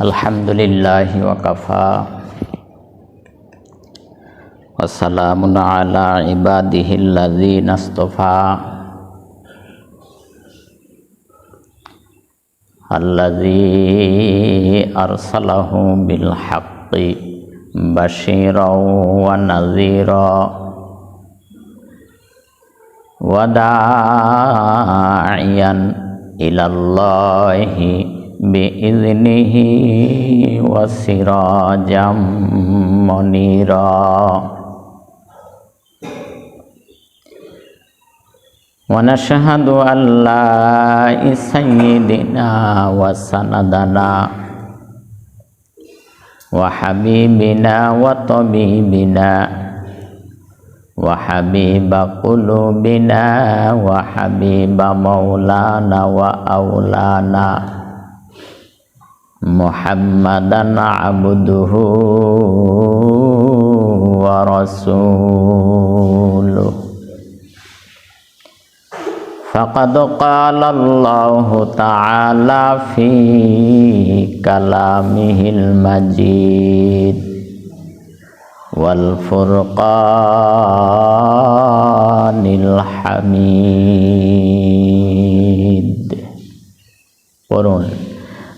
الحمد لله وكفى وسلام على عباده الذين اصطفى الذي أرسله بالحق بشيرا ونذيرا وداعيا إلى الله بإذنه وسراجا منيرا. ونشهد أن لا سيدنا وسندنا وحبيبنا وطبيبنا وحبيب قلوبنا وحبيب مولانا وأولانا. محمدا عبده ورسوله. فقد قال الله تعالى في كلامه المجيد والفرقان الحميد. قرون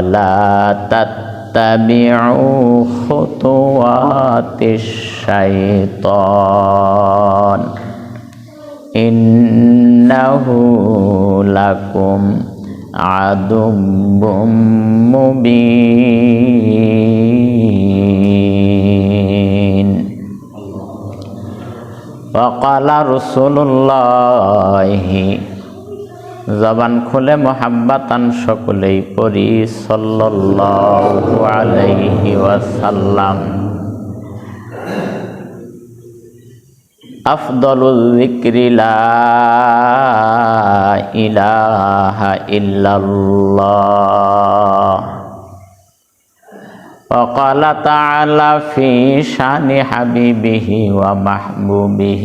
ولا تتبعوا خطوات الشيطان إنه لكم عدو مبين وقال رسول الله জবান খুলে মোহাব্বাতান সকলেই পড়ি সাল্লাল্লাহু আলাইহি ওয়াসাল্লাম আফদলুল যিকরি লা ইলাহা ইল্লাল্লাহ وقال تعالى في شان حبيبه ومحبوبه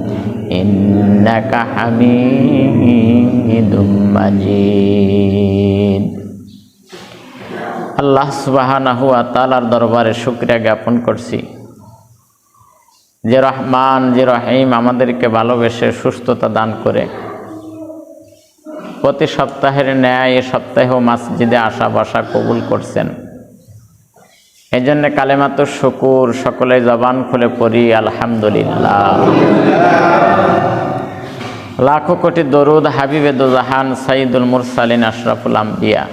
إنك حميد مجيد আল্লাহ সুবাহানাহু তালার দরবারে শুক্রিয়া জ্ঞাপন করছি যে রহমান যে রহিম আমাদেরকে ভালোবেসে সুস্থতা দান করে প্রতি সপ্তাহের ন্যায় এ সপ্তাহেও মসজিদে আসা বসা কবুল করছেন এই জন্য কালেমাত শুকুর, সকলে জবান খুলে পড়ি, আলহামদুলিল্লাহ। লাখো কোটি দরুদ হাবিবে জাহান সাইদুল মুরসালিন আশরাফুল আম্বিয়া।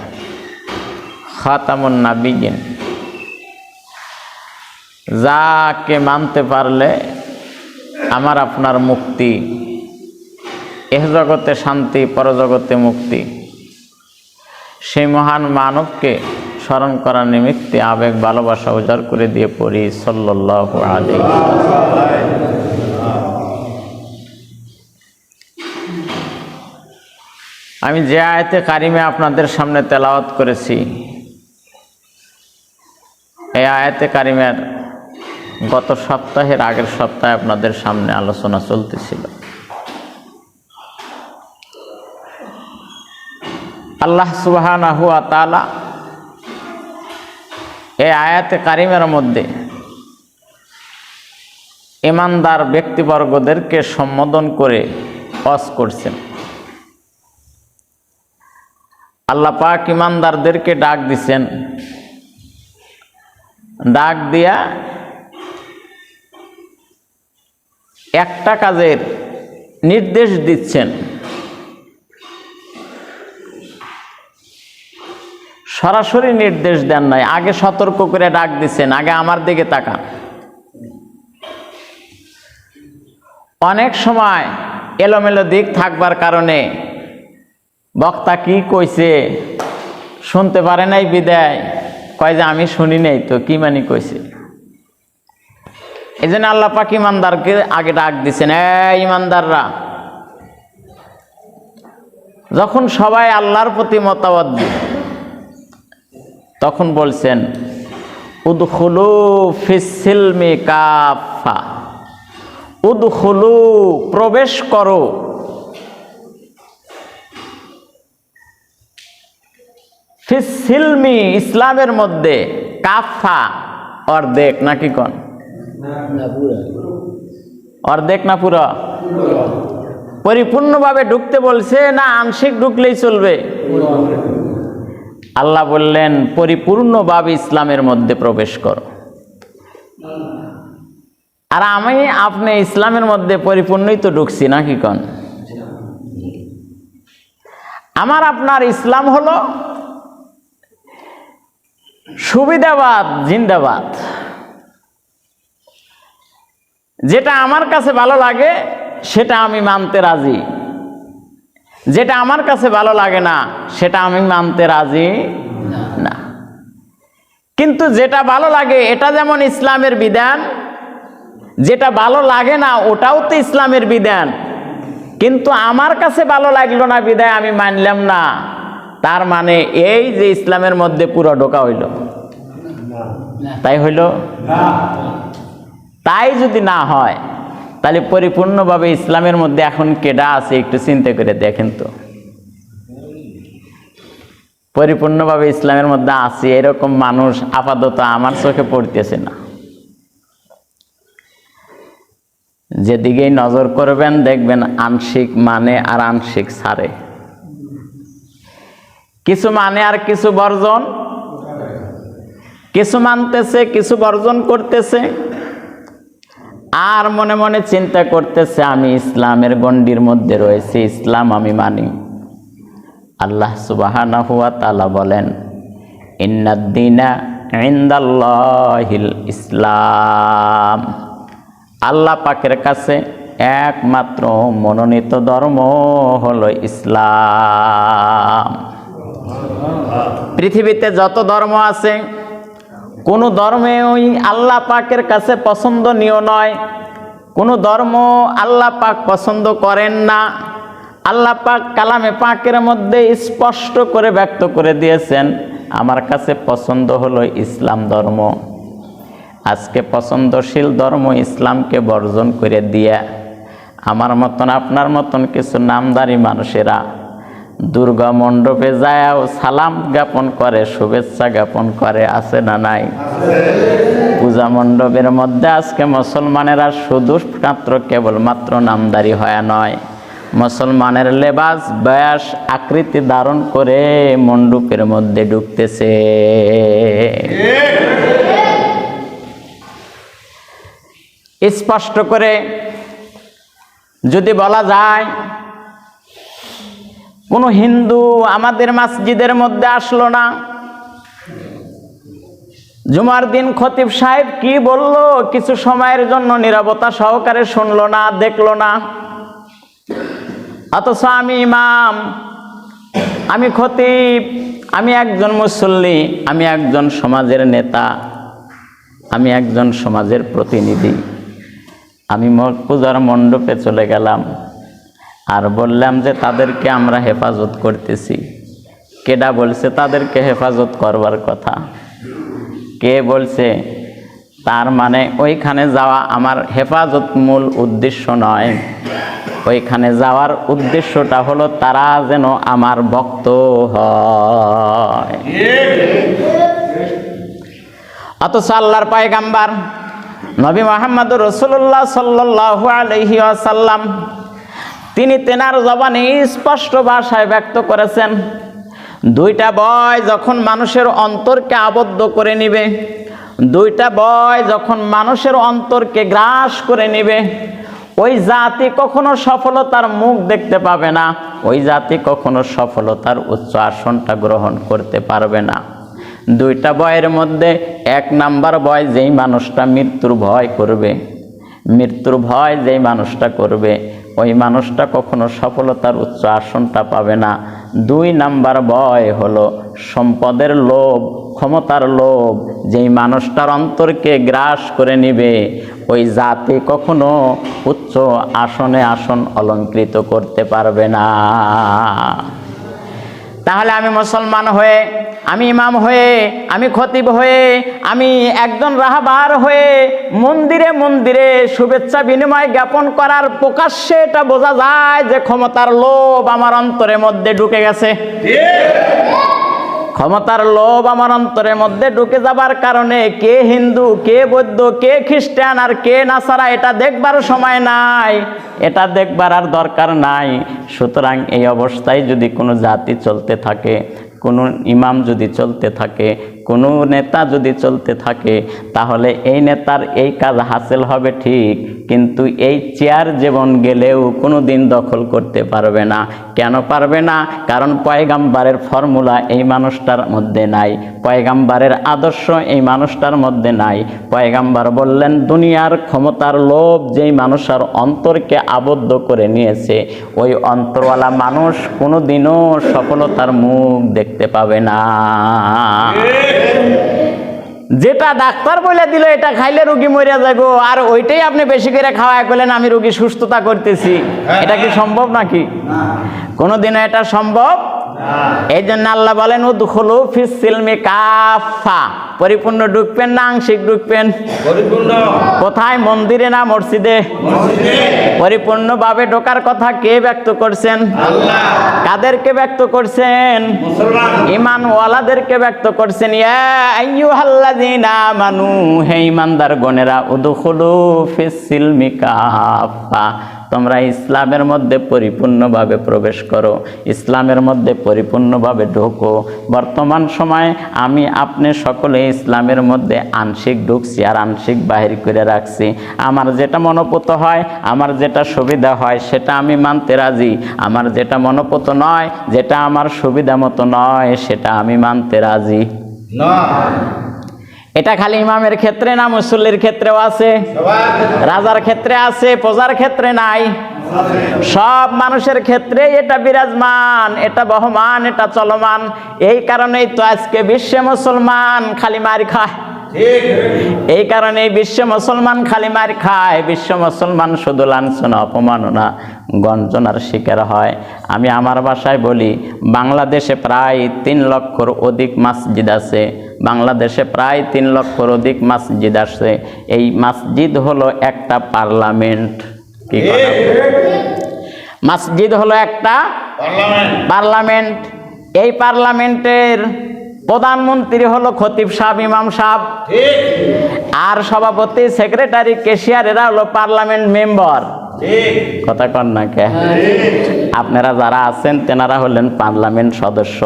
খাতামুন নাবিগিন যাকে মানতে পারলে আমার আপনার মুক্তি। এহ জগতে শান্তি, পরজগতে মুক্তি। সেই মহান মানবকে স্মরণ করার নিমিত্তে আবেগ, ভালোবাসা উজাড় করে দিয়ে পড়ি সাল্লাল্লাহু আলাইহি ওয়াসাল্লাম। সাল্লাল্লাহু আলাইহি ওয়াসাল্লাম। আল্লাহুম্মা সাল্লি আলা আমি যে আয়তে কারিমে আপনাদের সামনে তেলাওয়াত করেছি, এই আয়াতে কারিমের গত সপ্তাহের আগের সপ্তাহে আপনাদের সামনে আলোচনা চলতেছিল আল্লাহ তালা এই আয়াতে কারিমের মধ্যে ইমানদার ব্যক্তিবর্গদেরকে সম্বোধন করে অস করছেন। আল্লাহ পাক ইমানদারদেরকে ডাক দিছেন। ডাক দিয়া একটা কাজের নির্দেশ দিচ্ছেন। সরাসরি নির্দেশ দেন নাই। আগে সতর্ক করে ডাক দিচ্ছেন আগে আমার দিকে তাকান। অনেক সময় এলোমেলো দিক থাকবার কারণে বক্তা কি কইছে, শুনতে পারে নাই বিদায়। কয় যে, আমি শুনি নাই তো, কি মানি কইছে? এই জন্য আল্লাহ পাক ইমানদারকে আগে ডাক দিছেন এ ইমানদাররা, যখন সবাই আল্লাহর প্রতি মতাবদ্ধ তখন বলছেন, উদখুলু ফিসিলমি কাফা উদখুলু, প্রবেশ করো। ফিসিলমি ইসলামের মধ্যে কাফা অর্ধেক নাকি কন? অর্ধেক না পুরো? পরিপূর্ণভাবে ঢুকতে বলছে, না আংশিক ঢুকলেই চলবে। আল্লাহ বললেন, পরিপূর্ণভাবে ইসলামের মধ্যে প্রবেশ করো। আর আমি আপনি ইসলামের মধ্যে পরিপূর্ণই তো ঢুকছি, নাকি কন? আমার আপনার ইসলাম হলো সুবিধাবাদ, জিন্দাবাদ। যেটা আমার কাছে ভালো লাগে, সেটা আমি মানতে রাজি। যেটা আমার কাছে ভালো লাগে না সেটা আমি মানতে রাজি না। কিন্তু যেটা ভালো লাগে এটা যেমন ইসলামের বিধান যেটা ভালো লাগে না ওটাও তো ইসলামের বিধান। কিন্তু আমার কাছে ভালো লাগল না বিদায় আমি মানলাম না। তার মানে এই যে ইসলামের মধ্যে পুরো ঢোকা হইল। তাই হইল? তাই যদি না হয় তাহলে পরিপূর্ণভাবে ইসলামের মধ্যে এখন কেডা আছে একটু চিন্তা করে দেখেন তো। পরিপূর্ণভাবে ইসলামের মধ্যে আছে, এরকম মানুষ আপাতত আমার চোখে পড়তেছে না। যেদিকেই নজর করবেন দেখবেন আংশিক মানে আর আংশিক সারে। কিছু মানে আর কিছু বর্জন। কিছু মানতেছে, কিছু বর্জন করতেছে। আর মনে মনে চিন্তা করতেছে, আমি ইসলামের গণ্ডির মধ্যে রয়েছে, ইসলাম আমি মানি। আল্লাহ সুবাহানা হুয়া তালা বলেন, ইন্নাদ্দিনা ইন্দাল্লাহিল ইসলাম। আল্লাহ পাকের কাছে একমাত্র মনোনীত ধর্ম হলো ইসলাম। পৃথিবীতে যত ধর্ম আছে কোনো ধর্মে ওই আল্লাহ পাকের কাছে পছন্দনীয় নয়। কোনো ধর্ম আল্লাহ পাক পছন্দ করেন না। আল্লাহ পাক কালামে পাকের মধ্যে স্পষ্ট করে ব্যক্ত করে দিয়েছেন, আমার কাছে পছন্দ হলো ইসলাম ধর্ম। আজকে পছন্দশীল ধর্ম ইসলামকে বর্জন করে দিয়ে, আমার মতন আপনার মতন কিছু নামদারি মানুষেরা দুর্গা মণ্ডপে যায়ও সালাম জ্ঞাপন করে, শুভেচ্ছা জ্ঞাপন করে, আছে না নাই? পূজা মণ্ডপের মধ্যে আজকে মুসলমানেরা শুধু মাত্র কেবলমাত্র নামদারি হয় নয়। মুসলমানের লেবাস, বয়াস, আকৃতি ধারণ করে মণ্ডপের মধ্যে ঢুকতেছে। স্পষ্ট করে যদি বলা যায় কোনো হিন্দু আমাদের মসজিদের মধ্যে আসলো না। জুমার দিন খতিব সাহেব কি বলল? কিছু সময়ের জন্য নিরবতা সহকারে শুনলো না, দেখল না। অথচ আমি ইমাম, আমি খতিব, আমি একজন মুসল্লি, আমি একজন সমাজের নেতা, আমি একজন সমাজের প্রতিনিধি। আমি পূজার মণ্ডপে চলে গেলাম। আর বললাম যে তাদেরকে আমরা হেফাজত করতেছি। কেডা বলছে, তাদেরকে হেফাজত করবার কথা। কে বলছে, তার মানে ওইখানে যাওয়া আমার হেফাজত মূল উদ্দেশ্য নয়। ওইখানে যাওয়ার উদ্দেশ্যটা হলো তারা যেন আমার ভক্ত হয়। অথচ আল্লাহর পায়গাম্বার নবী মোহাম্মদ রসুল্লাহ সাল্লাহ আলহি আসাল্লাম তিনি তেনার জবানে স্পষ্ট ভাষায় ব্যক্ত করেছেন, দুইটা বয় যখন মানুষের অন্তরকে আবদ্ধ করে নিবে, দুইটা বয় যখন মানুষের অন্তরকে গ্রাস করে নিবে, ওই জাতি কখনো সফলতার মুখ দেখতে পাবে না, ওই জাতি কখনো সফলতার উচ্চ আসনটা গ্রহণ করতে পারবে না। দুইটা বয়ের মধ্যে এক নাম্বার বয় যেই মানুষটা মৃত্যুর ভয় করবে, মৃত্যুর ভয় যেই মানুষটা করবে ওই মানুষটা কখনো সফলতার উচ্চ আসনটা পাবে না। দুই নাম্বার বয় হলো সম্পদের লোভ, ক্ষমতার লোভ। যেই মানুষটার অন্তরকে গ্রাস করে নিবে, ওই জাতি কখনো উচ্চ আসনে আসন অলঙ্কৃত করতে পারবে না। তাহলে আমি মুসলমান হয়ে আমি ইমাম হয়ে, আমি খতিব হয়ে, আমি একজন রাহাবার হয়ে মন্দিরে মন্দিরে শুভেচ্ছা বিনিময় জ্ঞাপন করার প্রকাশ্যে এটা বোঝা যায় যে ক্ষমতার লোভ আমার অন্তরের মধ্যে ঢুকে গেছে। ক্ষমতার লোভ আমার অন্তরের মধ্যে ঢুকে যাবার কারণে কে হিন্দু, কে বৌদ্ধ, কে খ্রিস্টান আর কে নাসারা এটা দেখবার সময় নাই। এটা দেখবার আর দরকার নাই। সুতরাং এই অবস্থায় যদি কোনো জাতি চলতে থাকে কোনো ইমাম যদি চলতে থাকে কোনো নেতা যদি চলতে থাকে, তাহলে এই নেতার এই কাজ হাসিল হবে ঠিক, কিন্তু এই চেয়ার জীবন গেলেও কোনো দিন দখল করতে পারবে না। কেন পারবে না? কারণ পয়গাম্বারের ফর্মুলা এই মানুষটার মধ্যে নাই। পয়গাম্বারের আদর্শ এই মানুষটার মধ্যে নাই। পয়গাম্বার বললেন, দুনিয়ার ক্ষমতার লোভ যেই মানুষের অন্তরকে আবদ্ধ করে নিয়েছে, ওই অন্তরওয়ালা মানুষ কোনো দিনও সফলতার মুখ দেখতে পাবে না। যেটা ডাক্তার বলে দিল এটা খাইলে রুগী মরে যাব আর ওইটাই আপনি বেশি করে খাওয়ায় করলেন আমি রুগী সুস্থতা করতেছি। এটা কি সম্ভব নাকি? কোনোদিনও এটা সম্ভব? এই জন্য আল্লাহ বলেন ও উদখুলু ফিস সিলমি কাফা। পরিপূর্ণ ঢুকবেন না আংশিক ঢুকবেন। পরিপূর্ণ। কোথায়? মন্দিরে না মসজিদে? পরিপূর্ণভাবে ঢোকার কথা কে ব্যক্ত করছেন? কাদেরকে ব্যক্ত করছেন? ইমান ওয়ালাদেরকে ব্যক্ত করছেন। আমানু হে ইমানদার গণেরা উদখুলু ফিস সিলমি কাফা তোমরা ইসলামের মধ্যে পরিপূর্ণভাবে প্রবেশ করো ইসলামের মধ্যে পরিপূর্ণভাবে ঢোকো। বর্তমান সময়ে আমি আপনি সকলে ইসলামের মধ্যে আংশিক ঢুকছি আর আংশিক বাহির করে রাখছি। আমার যেটা মনোপুত হয় আমার যেটা সুবিধা হয় সেটা আমি মানতে রাজি। আমার যেটা মনোপুত নয় যেটা আমার সুবিধা মতো নয় সেটা আমি মানতে রাজি। এটা খালি ইমামের ক্ষেত্রে না মুসল্লির ক্ষেত্রেও আছে? রাজার ক্ষেত্রে আছে প্রজার ক্ষেত্রে নাই। সব মানুষের ক্ষেত্রে এটা বিরাজমান, এটা বহমান, এটা চলমান। এই কারণেই তো আজকে বিশ্বে মুসলমান খালি মার খায়। এই কারণে বিশ্ব মুসলমান খালি মার খায়। বিশ্ব মুসলমান শুধু লাঞ্ছনা অপমাননা গঞ্জনার শিকার হয়। আমি আমার ভাষায় বলি, বাংলাদেশে প্রায় তিন লক্ষর অধিক মসজিদ আছে। বাংলাদেশে প্রায় তিন লক্ষর অধিক মসজিদ আছে। এই মসজিদ হলো একটা পার্লামেন্ট। কি মসজিদ হলো একটা পার্লামেন্ট। এই পার্লামেন্টের প্রধানমন্ত্রী হলো খতিব সাহেব ইমাম সাহেব আর সভাপতি সেক্রেটারি কেশিয়ার এরা হলো পার্লামেন্ট মেম্বার। কথা কন না কে? আপনারা যারা আছেন তেনারা হলেন পার্লামেন্ট সদস্য।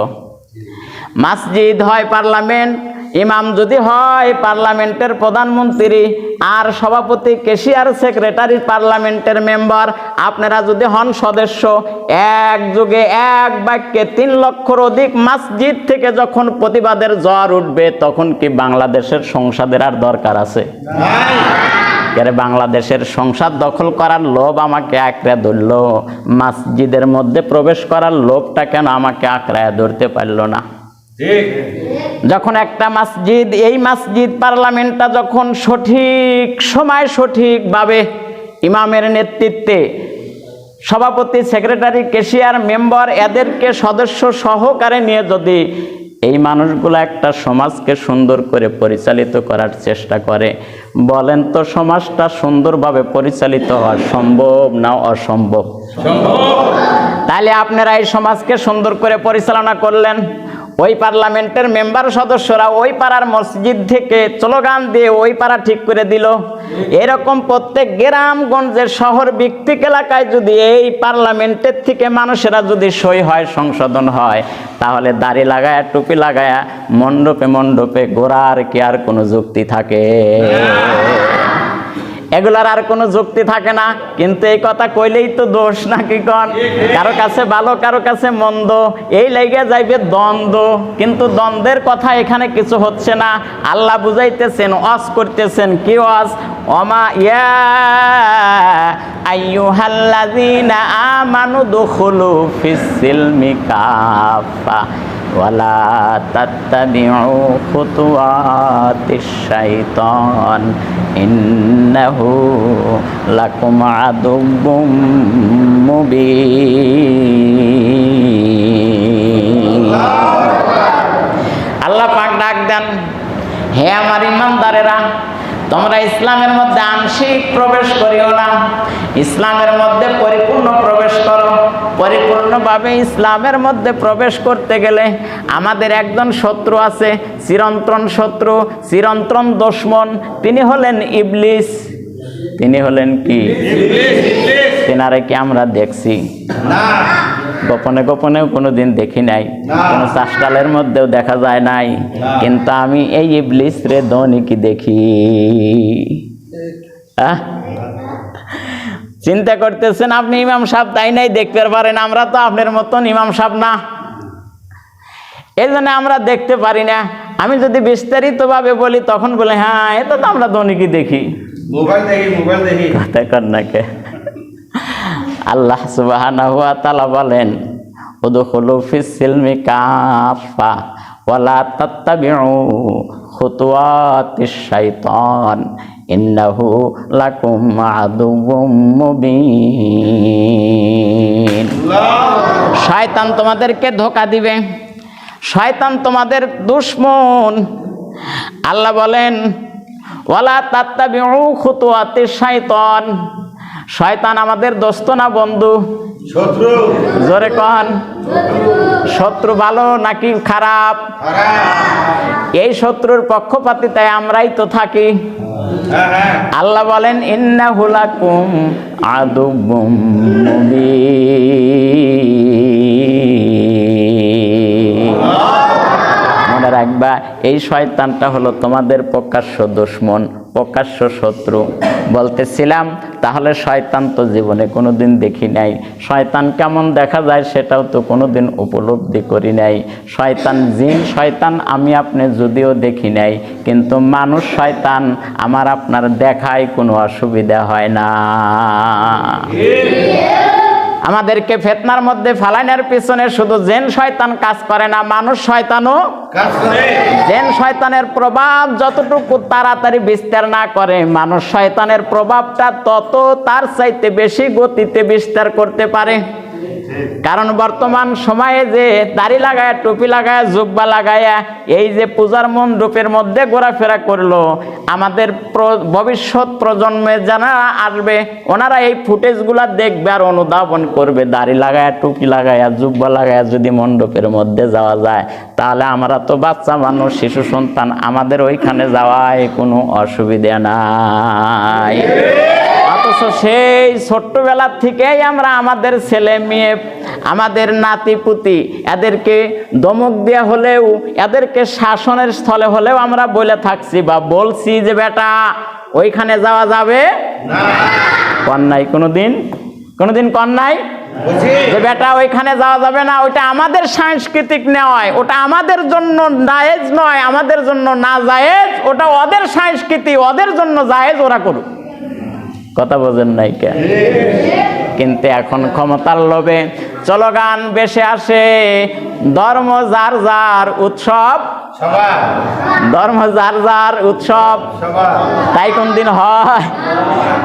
মসজিদ হয় পার্লামেন্ট। ইমাম যদি হয় পার্লামেন্টের প্রধানমন্ত্রী আর সভাপতি কেশিয়ার সেক্রেটারি পার্লামেন্টের মেম্বার আপনারা যদি হন সদস্য এক যুগে এক বাক্যে তিন লক্ষর অধিক মসজিদ থেকে যখন প্রতিবাদের জ্বর উঠবে তখন কি বাংলাদেশের সংসদের আর দরকার আছে? এর বাংলাদেশের সংসার দখল করার লোভ আমাকে আঁকড়ে ধরলো মসজিদের মধ্যে প্রবেশ করার লোভটা কেন আমাকে আঁকড়ায় ধরতে পারল না? যখন একটা মসজিদ এই মসজিদ পার্লামেন্টটা যখন সঠিক সময় সঠিকভাবে ইমামের নেতৃত্বে সভাপতি সেক্রেটারি কেশিয়ার মেম্বার এদেরকে সদস্য সহকারে নিয়ে যদি এই মানুষগুলো একটা সমাজকে সুন্দর করে পরিচালিত করার চেষ্টা করে বলেন তো সমাজটা সুন্দরভাবে পরিচালিত হওয়া সম্ভব না অসম্ভব? তাহলে আপনারা এই সমাজকে সুন্দর করে পরিচালনা করলেন। ওই পার্লামেন্টের মেম্বার সদস্যরা ওই পাড়ার মসজিদ থেকে স্লোগান দিয়ে ওই পাড়া ঠিক করে দিল। এরকম প্রত্যেক গ্রামগঞ্জের শহর ভিত্তিক এলাকায় যদি এই পার্লামেন্টের থেকে মানুষেরা যদি সই হয়, সংশোধন হয়, তাহলে দাড়ি লাগায়া, টুপি লাগায়া, মণ্ডপে মণ্ডপে গোড়ার কি আর কোনো যুক্তি থাকে? এগুলার আর কোনো যুক্তি থাকে না। কিন্তু এই কথা কইলেই তো দোষ নাকি কন? কারও কাছে ভালো, কারও কাছে মন্দ। এই লেগে যাইবে দ্বন্দ্ব। কিন্তু দ্বন্দ্বের কথা এখানে কিছু হচ্ছে না। আল্লাহ বুঝাইতেছেন অস করতেছেন। কি অস অমা ইয়া আইয়ুহাল্লাযীনা আমানু দুখুলু ফিস সিলমি কাফা ওয়ালা তাত্তাবিউ খুতুওয়াতিশ শাইতান, ইন্নাহু লাকুম আদুব্বুম মুবিন। আল্লাহ পাক ডাক দেন, হে আমার ইমানদারেরা তোমরা ইসলামের মধ্যে আংশিক প্রবেশ করিও না। ইসলামের মধ্যে পরিপূর্ণ প্রবেশ করো। পরিপূর্ণভাবে ইসলামের মধ্যে প্রবেশ করতে গেলে আমাদের একজন শত্রু আছে, চিরন্তন শত্রু, চিরন্তন দুশ্মন। তিনি হলেন ইবলিস। তিনি হলেন কি? তেনারে কি আমরা দেখছি? গোপনে গোপনেও কোনোদিন দেখি নাই। কোনো চাষকালের মধ্যেও দেখা যায় নাই। কিন্তু আমি এই ইবলিস রে কি দেখি? চিন্তা করতেছেন আপনি ইমাম সাহেব তাই নাই দেখতে পারেন? আমরা তো আপনার মতন ইমাম সাহেব না। এই জন্য আমরা দেখতে পারি না। আমি যদি বিস্তারিতভাবে বলি তখন বলে হ্যাঁ এটা তো আমরা ধনীকে দেখি? মোবাইল দেখি মোবাইল দেখি কথা কন্যাকে আল্লাহ সুবহানাহু ওয়া তাআলা বলেন উদখুলু ফিস সিলমি কাফা ওয়ালা তাত্তাবিউ খুতুওয়াতিশ শাইতান ইন্নাহু লাকুম আদুউম মুবিন শয়তান তোমাদেরকে ধোকা দিবে শয়তান তোমাদের দুশ্মন। আল্লাহ বলেন ওয়ালা তাত্তাবিউ খুতুওয়াতিশ শাইতান। শয়তান আমাদের দোস্ত না বন্ধু? শত্রু। জোরে কন। শত্রু ভালো নাকি খারাপ? এই শত্রুর পক্ষপাতি তাই আমরাই তো থাকি। হ্যাঁ হ্যাঁ। আল্লাহ বলেন ইন্না হুলাকুম আদুবুম মুবিন। রাখবা, এই শয়তানটা হলো তোমাদের প্রকাশ্য দুশ্মন, প্রকাশ্য শত্রু। বলতেছিলাম, তাহলে শয়তান তো জীবনে কোনোদিন দেখি নাই। শয়তান কেমন দেখা যায় সেটাও তো কোনোদিন উপলব্ধি করি নাই। শয়তান জিন, শয়তান আমি আপনি যদিও দেখি নাই, কিন্তু মানুষ শয়তান, আমার আপনার দেখায় কোনো অসুবিধা হয় না। আমাদেরকে ফেতনার মধ্যে ফালাইনের পিছনে শুধু জেন শয়তান কাজ করে না মানুষ শয়তানও কাজ করে। জেন শয়তানের প্রভাব যতটুকু তাড়াতাড়ি বিস্তার না করে মানুষ শয়তানের প্রভাবটা তত তার চাইতে বেশি গতিতে বিস্তার করতে পারে। কারণ বর্তমান সময়ে যে দাড়ি লাগায়, টুপি লাগায়, জুব্বা লাগায়া, এই যে পূজার মণ্ডপের মধ্যে ঘোরাফেরা করল, আমাদের ভবিষ্যৎ প্রজন্মে যারা আসবে, ওনারা এই ফুটেজগুলা দেখবে আর অনুধাবন করবে, দাড়ি লাগায়া, টুপি লাগায়া, জুব্বা লাগায়া যদি মণ্ডপের মধ্যে যাওয়া যায়, তাহলে আমরা তো বাচ্চা মানুষ, শিশু সন্তান, আমাদের ওইখানে যাওয়ায় কোনো অসুবিধা নাই। অথচ সেই ছোট্টবেলার থেকেই আমরা আমাদের ছেলে মেয়ে আমাদের নাতি পুতি এদেরকে দমক দেওয়া হলেও এদেরকে শাসনের স্থলে হলেও আমরা বলে থাকছি বা বলছি যে বেটা ওইখানে যাওয়া যাবে কন্যাই কোনোদিন কোনোদিন কন্যাই? যে বেটা ওইখানে যাওয়া যাবে না। ওইটা আমাদের সাংস্কৃতিক নয় ওটা আমাদের জন্য জায়েজ নয় আমাদের জন্য না জায়েজ ওটা ওদের সংস্কৃতি ওদের জন্য জায়েজ ওরা করুক। কথা বোঝেন নাই কেন? কিন্তু এখন ক্ষমতার লোভে স্লোগান বেশে আসে। ধর্ম যার যার উৎসব। ধর্ম যার যার উৎসব। তাই কোন দিন হয়?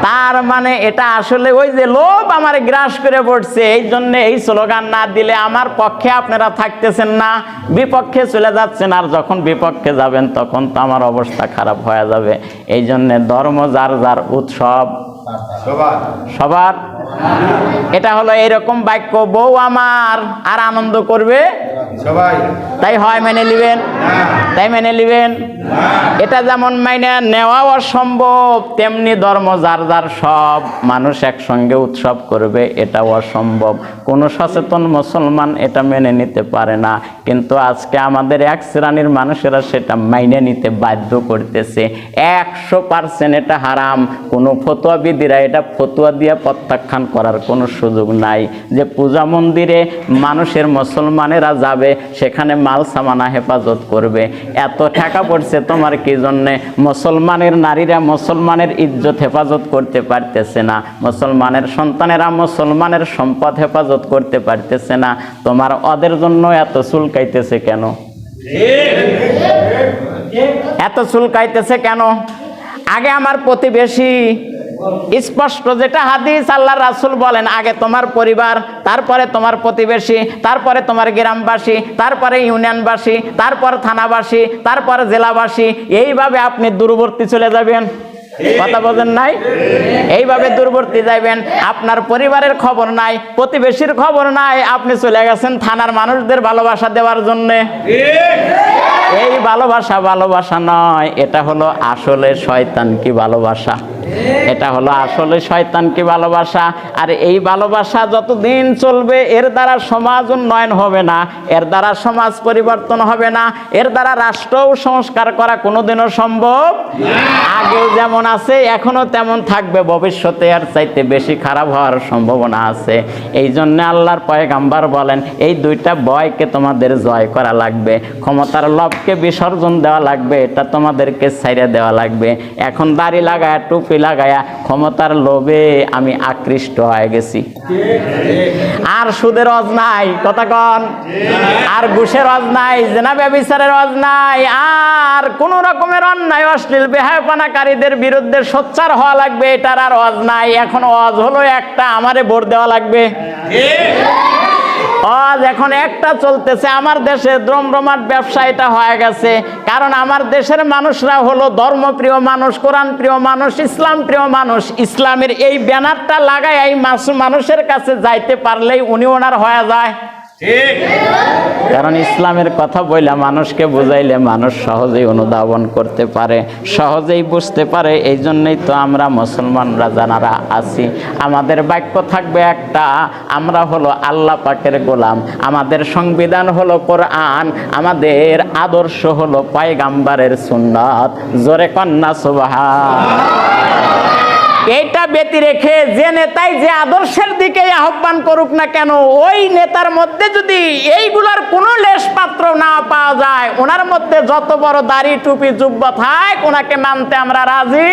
তার মানে এটা আসলে ওই যে লোভ আমার গ্রাস করে পড়ছে। এই জন্য এই স্লোগান না দিলে আমার পক্ষে আপনারা থাকতেছেন না। বিপক্ষে চলে যাচ্ছেন আর যখন বিপক্ষে যাবেন তখন তো আমার অবস্থা খারাপ হয়ে যাবে। এই জন্য ধর্ম যার যার উৎসব। সবার। সবার। এটা হলো এরকম বাক্য বউ আমার আর আনন্দ করবে সবাই। তাই হয় মেনে নিবেন? তাই মেনে নিবেন? এটা যেমন মাইনে নেওয়া অসম্ভব তেমনি ধর্ম যার যার সব মানুষ একসঙ্গে উৎসব করবে এটা অসম্ভব। কোনো সচেতন মুসলমান এটা মেনে নিতে পারে না। কিন্তু আজকে আমাদের এক শ্রেণির মানুষেরা সেটা মাইনে নিতে বাধ্য করতেছে। একশো পার্সেন্ট এটা হারাম। কোনো ফতোয়াবিদিরা এটা ফতুয়া দিয়ে প্রত্যাখ্যান করার কোনো সুযোগ নাই। যে পূজা মন্দিরে মানুষের মুসলমানেরা যাবে সেখানে মাল সামানা হেফাজত করবে। এত টাকা পড়ছে তোমার কি জন্যে? মুসলমানের নারীরা মুসলমানের ইজ্জত হেফাজত করতে পারতেছে না। মুসলমানের সন্তানেরা মুসলমানের সম্পদ হেফাজত করতে পারতেছে না। তোমার ওদের জন্য এত চুলকাইতেছে কেন? এত চুলকাইতেছে কেন? আগে আমার প্রতিবেশী স্পষ্ট যেটা হাদিস আল্লাহ রাসুল বলেন, আগে তোমার পরিবার, তারপরে তোমার প্রতিবেশী, তারপরে তোমার গ্রামবাসী, তারপরে ইউনিয়নবাসী, তারপর থানাবাসী, তারপরে জেলাবাসী, এইভাবে আপনি দূরবর্তী চলে যাবেন। কথা বোঝেন নাই? এইভাবে দূরবর্তী যাইবেন, আপনার পরিবারের খবর নাই, প্রতিবেশীর খবর নাই, আপনি চলে গেছেন থানার মানুষদের ভালোবাসা দেওয়ার জন্যে। এই ভালোবাসা ভালোবাসা নয়, এটা হলো আসলে শয়তান কি ভালোবাসা? এটা হলো আসলে শয়তান কি ভালোবাসা? আর এই ভালোবাসা যতদিন চলবে, এর দ্বারা সমাজ উন্নয়ন হবে না, এর দ্বারা সমাজ পরিবর্তন হবে না, এর দ্বারা রাষ্ট্রও সংস্কার করা কোনোদিনও সম্ভব আগেও যেমন আছে এখনও তেমন থাকবে। ভবিষ্যতে আর চাইতে বেশি খারাপ হওয়ার সম্ভাবনা আছে। এই জন্য আল্লাহর পয়গাম্বার বলেন, এই দুইটা বয়কে তোমাদের জয় করা লাগবে। ক্ষমতার লবকে বিসর্জন দেওয়া লাগবে, এটা তোমাদেরকে ছাইড়ে দেওয়া লাগবে। এখন দাড়ি লাগায় টুপি লাগায়া ক্ষমতার লোভে আমি আকৃষ্ট হয়ে গেছি। আর সুদের রজ নাই, কথা কন। আর ঘুষের রজ নাই, জেনা ব্যবিচারের রজ নাই, আর কোন রকমের অন্যায়, অশ্লীল বেহায়পানাকারীদের বিরুদ্ধে সোচ্চার হওয়া লাগবে, এটার আর অজ নাই। এখন অজ হলো একটা, আমারে ভোট দেওয়া লাগবে। আজ এখন একটা চলতেছে, আমার দেশে দ্রমরমাট ব্যবসা এটা হয়ে গেছে। কারণ আমার দেশের মানুষরা হলো ধর্মপ্রিয় মানুষ কোরআন প্রিয় মানুষ ইসলাম প্রিয় মানুষ। ইসলামের এই ব্যানারটা লাগাই এই মানুষের কাছে যাইতে পারলেই উনি ওনার হয়ে যায়। কারণ ইসলামের কথা বইলে মানুষকে বুঝাইলে মানুষ সহজেই অনুধাবন করতে পারে, সহজেই বুঝতে পারে এই জন্যই তো আমরা মুসলমানরা জানারা আছি। আমাদের বাক্য থাকবে একটা, আমরা হলো আল্লাহ পাকের গোলাম, আমাদের সংবিধান হলো কোরআন, আমাদের আদর্শ হলো পায়গাম্বারের সুন্নাত। জোরে কন্যা সুবাহা এইটা ব্যতি রেখে যে নেতাই যে আদর্শের দিকে আহ্বান করুক না কেন, ওই নেতার মধ্যে যদি এইগুলার কোনো লেশপাত্র না পাওয়া যায়, ওনার মধ্যে যত বড় দাড়ি টুপি জুব্বা থাক, ওনাকে মানতে আমরা রাজি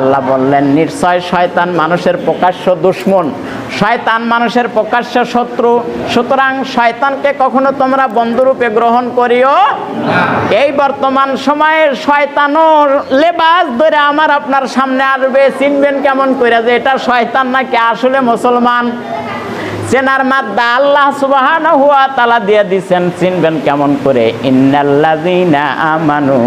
আল্লাহ বললেন, নিশ্চয় শয়তান মানুষের প্রকাশ্য দুশ্মন, শয়তান মানুষের প্রকাশ্য শত্রু, সুতরাং শয়তানকে কখনো তোমরা বন্ধুরূপে গ্রহণ করিও এই বর্তমান সময়ে শয়তানও লেবাস ধরে আমার আপনার সামনে আসবে, চিনবেন কেমন করে যে এটা শয়তান নাকি আসলে মুসলমান? চেনার মাদ্দা আল্লাহ সুবাহান হুয়া তালা দিয়ে দিছেন, চিনবেন কেমন করে? ইন্নাল্লাযীনা আমানু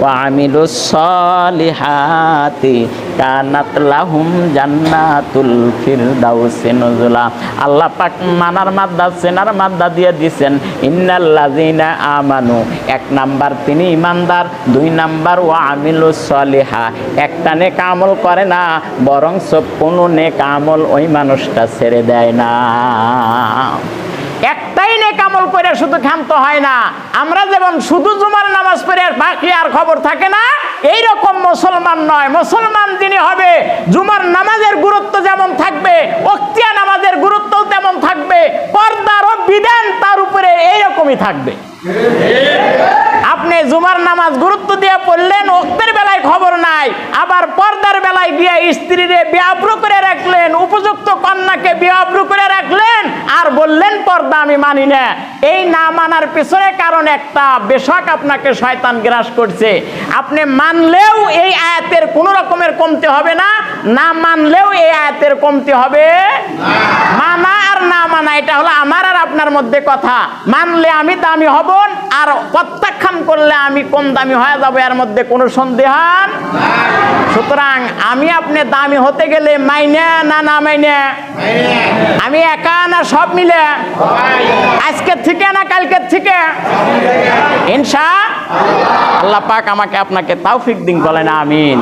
ওয়া আমিলুস সলিহাতি কানাত লাহুম জান্নাতুল ফিরদাউসি নুজুলা। আল্লাহ পাক মানার মাদ্দা চেনার মাদ্দা দিয়ে দিছেন। ইন্নাল্লাযীনা আমানু, এক নাম্বার তিনি ইমানদার, দুই নাম্বার ওয়া আমিলুস সলিহা। একটা নেক আমল করে না বরং সব কোনো নেক আমল ওই মানুষটা ছেড়ে দেয় না। করে পড়ে শুধু ক্ষান্ত হয় না। আমরা যেমন শুধু জুমার নামাজ পড়ে আর বাকি আর খবর থাকে না এই রকম মুসলমান নয়। মুসলমান যিনি হবে, জুমার নামাজের গুরুত্ব যেমন থাকবে অক্তিয়া নামাজের গুরুত্বও তেমন থাকবে, পর্দার ও বিধান তার উপরে এইরকমই থাকবে। আপনি জুমার নামাজ গুরুত্ব দিয়ে পড়লেন অক্তের বেলায় খবর নাই। আবার পর্দার বেলায় গিয়ে স্ত্রীরে বিয়াব্রু করে রাখলেন, উপযুক্ত কন্যাকে বিয়াব্রু করে রাখলেন, আর বললেন, পর্দা আমি মানি না। এই না মানার পিছনে কারণ একটা, বেশক আপনাকে শয়তান গ্রাস করছে। আপনি মানলেও এই আয়াতের কোনো রকমের কমতে হবে না না মানলেও এই আয়াতের কমতে হবে। মানা আর না মানা, এটা হলো আমার আর আপনার মধ্যে কথা। মানলে আমি দামি হব আর প্রত্যাখ্যান করলে আমি কম দামি হয়ে যাব, এর মধ্যে কোনো সন্দেহান সুতরাং আমি আপনি দামি হতে গেলে মাইনে না না মাইনে? আমি একা না সব মিলে? আজকের থেকে না কালকের থেকে? ইনশা আল্লাহ পাক আমাকে আপনাকে তাওফিক দিন বলেন, আমিন।